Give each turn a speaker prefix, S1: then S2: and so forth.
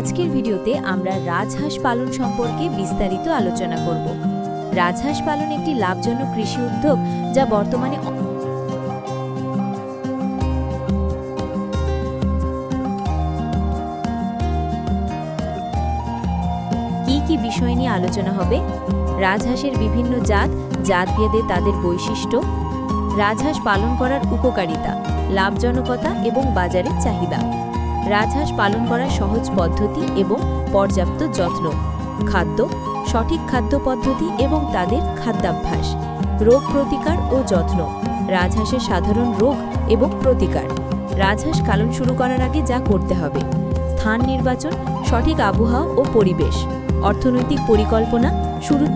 S1: আজকের ভিডিওতে আমরা রাজহাঁস পালন সম্পর্কে বিস্তারিত আলোচনা করব। রাজহাঁস পালন একটি লাভজনক কৃষি উদ্যোগ যা বর্তমানে কি কি বিষয় নিয়ে আলোচনা হবে? রাজহাঁসের বিভিন্ন জাত, জাতভেদে তাদের বৈশিষ্ট্য, রাজহাঁস পালন করার উপকারিতা, লাভজনকতা এবং বাজারের চাহিদা। রাজহাঁস পালন করার সহজ পদ্ধতি এবং পর্যাপ্ত যত্ন। খাদ্য, সঠিক খাদ্য পদ্ধতি এবং তাদের খাদ্যাভ্যাস। রোগ প্রতিকার ও যত্ন। রাজহাঁসের সাধারণ রোগ এবং প্রতিকার। রাজহাঁস পালন শুরু করার আগে যা করতে হবে। স্থান নির্বাচন, সঠিক আবহাওয়া ও পরিবেশ। অর্থনৈতিক পরিকল্পনা শুরু